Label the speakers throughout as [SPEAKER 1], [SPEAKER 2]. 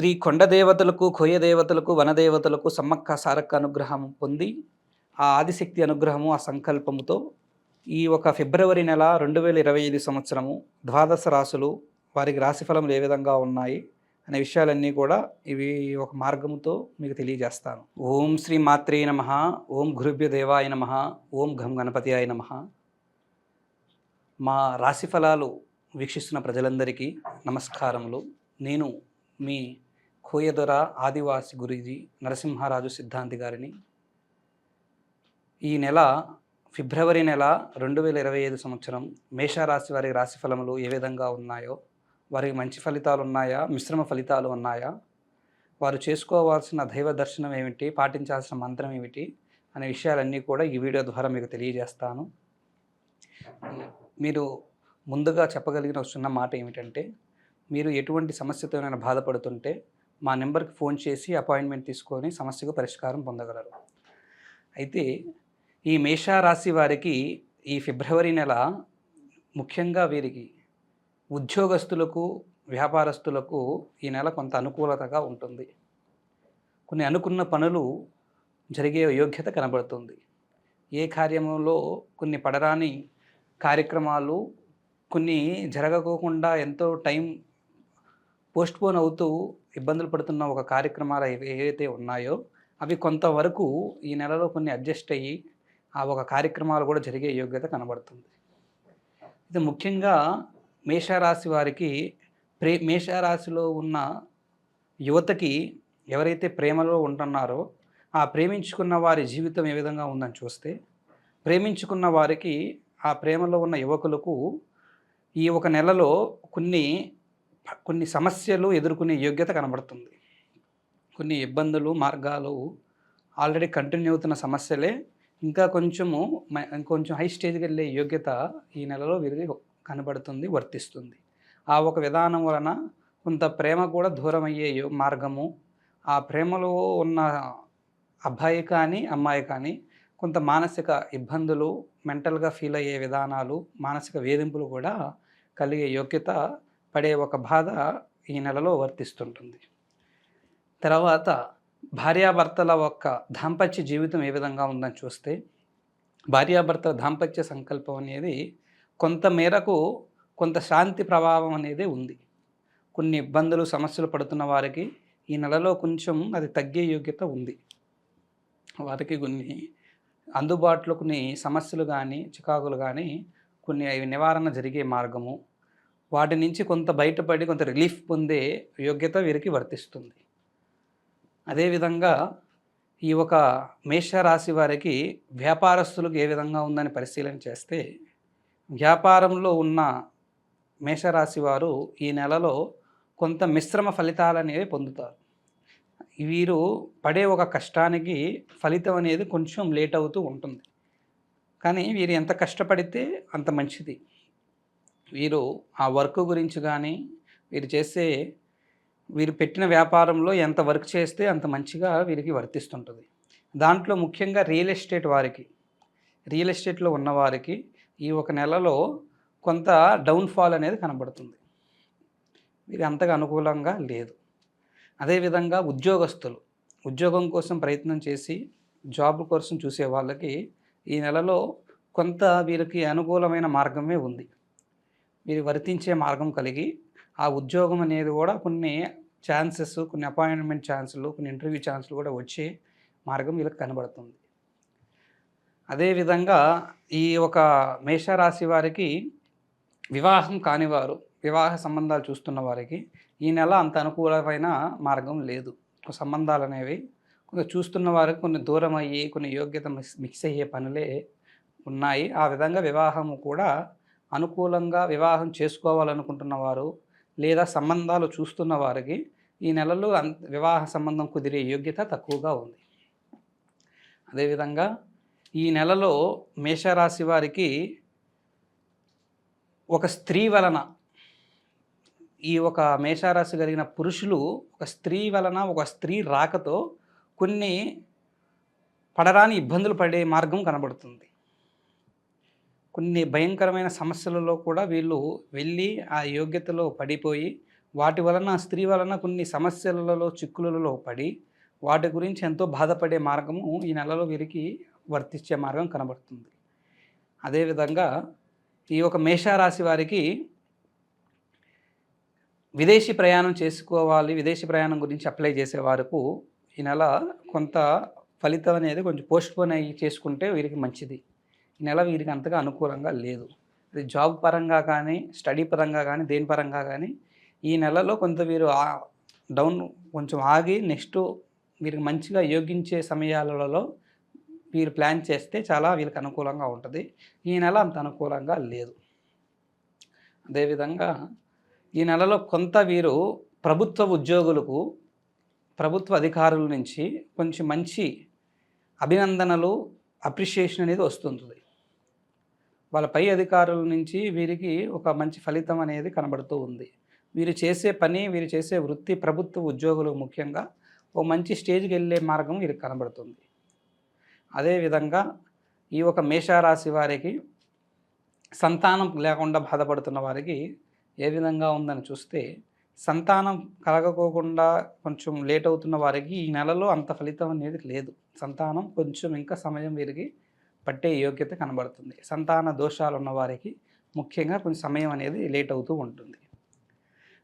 [SPEAKER 1] శ్రీ కొండ దేవతలకు కోయ దేవతలకు వనదేవతలకు సమ్మక్క సారక్క అనుగ్రహం పొంది ఆ ఆదిశక్తి అనుగ్రహము ఆ సంకల్పముతో ఈ ఒక ఫిబ్రవరి నెల రెండు వేల ఇరవై ఐదు సంవత్సరము ద్వాదశ రాసులు వారికి రాశిఫలములు ఏ విధంగా ఉన్నాయి అనే విషయాలన్నీ కూడా ఇవి ఒక మార్గముతో మీకు తెలియజేస్తాను. ఓం శ్రీ మాత్రే నమ ఓం గురుభ్య దేవాయ నమ ఓం ఘం గణపతి ఆయ నమ. మా రాశిఫలాలు వీక్షిస్తున్న ప్రజలందరికీ నమస్కారములు. నేను మీ కోయదొర ఆదివాసి గురూజీ నరసింహారాజు సిద్ధాంతి గారిని ఈ నెల ఫిబ్రవరి నెల రెండు వేల ఇరవై ఐదు సంవత్సరం మేషరాశి వారి రాశి ఫలములు ఏ విధంగా ఉన్నాయో వారికి మంచి ఫలితాలు ఉన్నాయా మిశ్రమ ఫలితాలు ఉన్నాయా వారు చేసుకోవాల్సిన దైవ దర్శనం ఏమిటి పాటించాల్సిన మంత్రం ఏమిటి అనే విషయాలన్నీ కూడా ఈ వీడియో ద్వారా మీకు తెలియజేస్తాను. మీరు ముందుగా చెప్పగలిగిన వస్తున్న చిన్న మాట ఏమిటంటే మీరు ఎటువంటి సమస్యతోనైనా బాధపడుతుంటే మా నెంబర్కి ఫోన్ చేసి అపాయింట్మెంట్ తీసుకొని సమస్యకు పరిష్కారం పొందగలరు. అయితే ఈ మేషారాశి వారికి ఈ ఫిబ్రవరి నెల ముఖ్యంగా వీరికి ఉద్యోగస్తులకు వ్యాపారస్తులకు ఈ నెల కొంత అనుకూలతగా ఉంటుంది. కొన్ని అనుకున్న పనులు జరిగే యోగ్యత కనబడుతుంది. ఏ కార్యములో కొన్ని పడరాని కార్యక్రమాలు కొన్ని జరగకోకుండా ఎంతో టైం పోస్ట్పోన్ అవుతూ ఇబ్బందులు పడుతున్న ఒక కార్యక్రమాలు ఏవైతే ఉన్నాయో అవి కొంతవరకు ఈ నెలలో కొన్ని అడ్జస్ట్ అయ్యి ఆ ఒక కార్యక్రమాలు కూడా జరిగే యోగ్యత కనబడుతుంది. ఇది ముఖ్యంగా మేషరాశి వారికి ప్రే మేషరాశిలో ఉన్న యువతకి ఎవరైతే ప్రేమలో ఉంటున్నారో ఆ ప్రేమించుకున్న వారి జీవితం ఏ విధంగా ఉందని చూస్తే ప్రేమించుకున్న వారికి ఆ ప్రేమలో ఉన్న యువకులకు ఈ ఒక నెలలో కొన్ని కొన్ని సమస్యలు ఎదుర్కొనే యోగ్యత కనబడుతుంది. కొన్ని ఇబ్బందులు మార్గాలు ఆల్రెడీ కంటిన్యూ అవుతున్న సమస్యలే. ఇంకా కొంచెము కొంచెం ఇంకొంచెం హై స్టేజ్కి వెళ్ళే యోగ్యత ఈ నెలలో వీరికి కనబడుతుంది వర్తిస్తుంది. ఆ ఒక విధానం వలన కొంత ప్రేమ కూడా దూరం అయ్యే యో- మార్గము ఆ ప్రేమలో ఉన్న అబ్బాయి కానీ అమ్మాయి కానీ కొంత మానసిక ఇబ్బందులు మెంటల్గా ఫీల్ అయ్యే విధానాలు మానసిక వేధింపులు కూడా కలిగే యోగ్యత పడే ఒక బాధ ఈ నెలలో వర్తిస్తుంటుంది. తర్వాత భార్యాభర్తల యొక్క దాంపత్య జీవితం ఏ విధంగా ఉందని చూస్తే భార్యాభర్తల దాంపత్య సంకల్పం అనేది కొంత మేరకు కొంత శాంతి ప్రభావం అనేది ఉంది. కొన్ని ఇబ్బందులు సమస్యలు పడుతున్న వారికి ఈ నెలలో కొంచెం అది తగ్గే యోగ్యత ఉంది. వారికి కొన్ని అందుబాటులో కొన్ని సమస్యలు కానీ చికాకులు కానీ కొన్ని అవి నివారణ జరిగే మార్గము వాటి నుంచి కొంత బయటపడి కొంత రిలీఫ్ పొందే యోగ్యత వీరికి వర్తిస్తుంది. అదేవిధంగా ఈ ఒక మేషరాశి వారికి వ్యాపారస్తులకు ఏ విధంగా ఉందని పరిశీలన చేస్తే వ్యాపారంలో ఉన్న మేషరాశి వారు ఈ నెలలో కొంత మిశ్రమ ఫలితాలు అనేవి పొందుతారు. వీరు పడే ఒక కష్టానికి ఫలితం అనేది కొంచెం లేట్ అవుతూ ఉంటుంది. కానీ వీరు ఎంత కష్టపడితే అంత మంచిది. వీరు ఆ వర్క్ గురించి కానీ వీరు చేసే వీరు పెట్టిన వ్యాపారంలో ఎంత వర్క్ చేస్తే అంత మంచిగా వీరికి వర్తిస్తుంటుంది. దాంట్లో ముఖ్యంగా రియల్ ఎస్టేట్ వారికి రియల్ ఎస్టేట్లో ఉన్నవారికి ఈ ఒక నెలలో కొంత డౌన్ఫాల్ అనేది కనబడుతుంది. వీరు అంతగా అనుకూలంగా లేదు. అదేవిధంగా ఉద్యోగస్తులు ఉద్యోగం కోసం ప్రయత్నం చేసి జాబ్ కోసం చూసే వాళ్ళకి ఈ నెలలో కొంత వీరికి అనుకూలమైన మార్గమే ఉంది. మీరు వర్తించే మార్గం కలిగి ఆ ఉద్యోగం అనేది కూడా కొన్ని ఛాన్సెస్ కొన్ని అపాయింట్మెంట్ ఛాన్సులు కొన్ని ఇంటర్వ్యూ ఛాన్సులు కూడా వచ్చే మార్గం వీళ్ళకి కనబడుతుంది. అదేవిధంగా ఈ ఒక మేషరాశి వారికి వివాహం కానివారు వివాహ సంబంధాలు చూస్తున్న వారికి ఈ నెల అంత అనుకూలమైన మార్గం లేదు. సంబంధాలు అనేవి చూస్తున్న వారికి కొన్ని దూరం అయ్యి కొన్ని యోగ్యత మిక్స్ మిక్స్ అయ్యే పనులే ఉన్నాయి. ఆ విధంగా వివాహము కూడా అనుకూలంగా వివాహం చేసుకోవాలనుకుంటున్న వారు లేదా సంబంధాలు చూస్తున్న వారికి ఈ నెలలో వివాహ సంబంధం కుదిరే యోగ్యత తక్కువగా ఉంది. అదేవిధంగా ఈ నెలలో మేషరాశి వారికి ఒక స్త్రీ వలన ఈ ఒక మేషారాశి కలిగిన పురుషులు ఒక స్త్రీ వలన ఒక స్త్రీ రాకతో కొన్ని పడరాని ఇబ్బందులు పడే మార్గం కనబడుతుంది. కొన్ని భయంకరమైన సమస్యలలో కూడా వీళ్ళు వెళ్ళి ఆ యోగ్యతలో పడిపోయి వాటి వలన స్త్రీ వలన కొన్ని సమస్యలలో చిక్కులలో పడి వాటి గురించి ఎంతో బాధపడే మార్గము ఈ నెలలో వీరికి వర్తించే మార్గం కనబడుతుంది. అదేవిధంగా ఈ యొక్క మేషారాశి వారికి విదేశీ ప్రయాణం చేసుకోవాలి విదేశీ ప్రయాణం గురించి అప్లై చేసే వారికి ఈ నెల కొంత ఫలితం అనేది కొంచెం పోస్ట్పోన్ అయ్యి చేసుకుంటే వీరికి మంచిది. నెల వీరికి అంతగా అనుకూలంగా లేదు. అది జాబ్ పరంగా కానీ స్టడీ పరంగా కానీ దేని పరంగా కానీ ఈ నెలలో కొంత వీరు డౌన్ కొంచెం ఆగి నెక్స్ట్ వీరికి మంచిగా యోగించే సమయాలలో వీరు ప్లాన్ చేస్తే చాలా వీరికి అనుకూలంగా ఉంటుంది. ఈ నెల అంత అనుకూలంగా లేదు. అదేవిధంగా ఈ నెలలో కొంత వీరు ప్రభుత్వ ఉద్యోగులకు ప్రభుత్వ అధికారుల నుంచి కొంచెం మంచి అభినందనలు అప్రిషియేషన్ అనేది వస్తుంటుంది. వాళ్ళ పై అధికారుల నుంచి వీరికి ఒక మంచి ఫలితం అనేది కనబడుతూ ఉంది. వీరు చేసే పని వీరు చేసే వృత్తి ప్రభుత్వ ఉద్యోగులు ముఖ్యంగా ఒక మంచి స్టేజ్కి వెళ్ళే మార్గం వీరికి కనబడుతుంది. అదేవిధంగా ఈ ఒక మేషారాశి వారికి సంతానం లేకుండా బాధపడుతున్న వారికి ఏ విధంగా ఉందని చూస్తే సంతానం కలగకోకుండా కొంచెం లేట్ అవుతున్న వారికి ఈ నెలలో అంత ఫలితం అనేది లేదు. సంతానం కొంచెం ఇంకా సమయం వీరికి పట్టే యోగ్యత కనబడుతుంది. సంతాన దోషాలు ఉన్న వారికి ముఖ్యంగా కొంచెం సమయం అనేది లేట్ అవుతూ ఉంటుంది.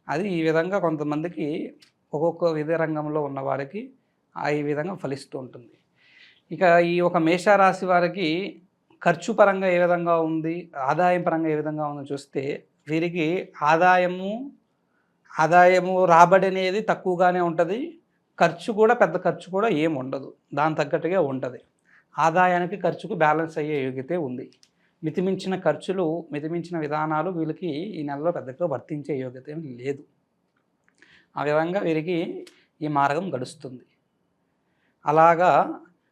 [SPEAKER 1] అది ఈ విధంగా కొంతమందికి ఒక్కొక్క విధ రంగంలో ఉన్న వారికి ఆ ఈ విధంగా ఫలిస్తూ ఉంటుంది. ఇక ఈ ఒక మేషారాశి వారికి ఖర్చు పరంగా ఏ విధంగా ఉంది ఆదాయం పరంగా ఏ విధంగా ఉందో చూస్తే వీరికి ఆదాయము ఆదాయము రాబడి అనేది తక్కువగానే ఉంటుంది. ఖర్చు కూడా పెద్ద ఖర్చు కూడా ఏం ఉండదు. దాని తగ్గట్టుగా ఉంటుంది. ఆదాయానికి ఖర్చుకు బ్యాలెన్స్ అయ్యే యోగ్యతే ఉంది. మితిమించిన ఖర్చులు మితిమించిన విధానాలు వీళ్ళకి ఈ నెలలో పెద్దగా వర్తించే యోగ్యత ఏమి లేదు. ఆ విధంగా వీరికి ఈ మార్గం గడుస్తుంది. అలాగా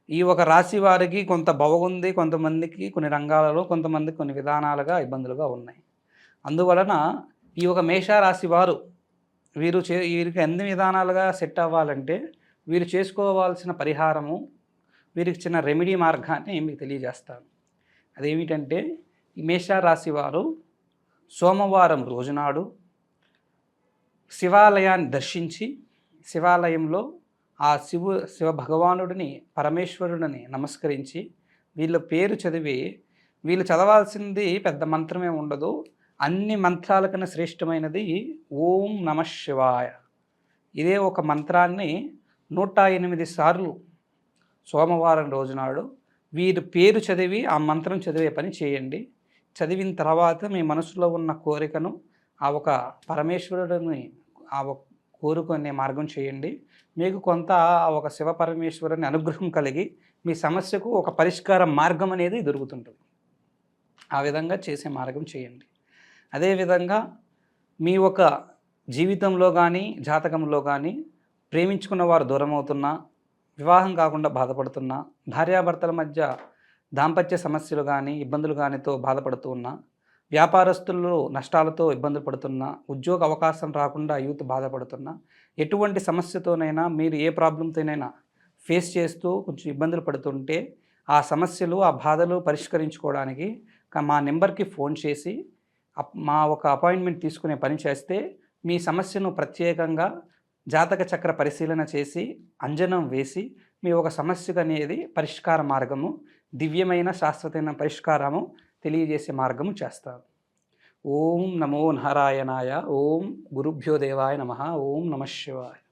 [SPEAKER 1] ఈ ఒక రాశి వారికి కొంత బాగుంది కొంతమందికి కొన్ని రంగాలలో కొంతమందికి కొన్ని విధానాలుగా ఇబ్బందులుగా ఉన్నాయి. అందువలన ఈ ఒక మేషారాశి వారు వీరు చే వీరికి అన్ని విధానాలుగా సెట్ అవ్వాలంటే వీరు చేసుకోవాల్సిన పరిహారము వీరికి చిన్న రెమెడీ మార్గాన్ని మీకు తెలియజేస్తాను. అదేమిటంటే ఈ మేషారాశి వారు సోమవారం రోజునాడు శివాలయాన్ని దర్శించి శివాలయంలో ఆ శివు శివ భగవానుడిని పరమేశ్వరుడిని నమస్కరించి వీళ్ళ పేరు చదివి వీళ్ళు చదవాల్సింది పెద్ద మంత్రమే ఉండదు. అన్ని మంత్రాల కన్నా శ్రేష్టమైనది ఓం నమ శివాయ. ఇదే ఒక మంత్రాన్ని నూట ఎనిమిది సార్లు సోమవారం రోజునాడు వీరి పేరు చదివి ఆ మంత్రం చదివే పని చేయండి. చదివిన తర్వాత మీ మనసులో ఉన్న కోరికను ఆ ఒక పరమేశ్వరుడిని ఆ కోరుకునే మార్గం చేయండి. మీకు కొంత ఒక శివ పరమేశ్వరుని అనుగ్రహం కలిగి మీ సమస్యకు ఒక పరిష్కార మార్గం అనేది దొరుకుతుంటుంది. ఆ విధంగా చేసే మార్గం చేయండి. అదేవిధంగా మీ ఒక జీవితంలో కానీ జాతకంలో కానీ ప్రేమించుకున్న వారు దూరం అవుతున్నా వివాహం కాకుండా బాధపడుతున్నా భార్యాభర్తల మధ్య దాంపత్య సమస్యలు కానీ ఇబ్బందులు కానీతో బాధపడుతూ ఉన్నా వ్యాపారస్తులు నష్టాలతో ఇబ్బందులు పడుతున్నా ఉద్యోగ అవకాశం రాకుండా యూత్ బాధపడుతున్నా ఎటువంటి సమస్యతోనైనా మీరు ఏ ప్రాబ్లంతోనైనా ఫేస్ చేస్తూ కొంచెం ఇబ్బందులు పడుతుంటే ఆ సమస్యలు ఆ బాధలు పరిష్కరించుకోవడానికి మా నెంబర్కి ఫోన్ చేసి మా ఒక అపాయింట్మెంట్ తీసుకునే పని చేస్తే మీ సమస్యను ప్రత్యేకంగా జాతక చక్ర పరిశీలన చేసి అంజనం వేసి మీ ఒక సమస్యకు అనేది పరిష్కార మార్గము దివ్యమైన శాశ్వతమైన పరిష్కారము తెలియజేసే మార్గము చేస్తారు. ఓం నమో నారాయణాయ ఓం గురుభ్యో దేవాయ నమ ఓం నమ శివాయ.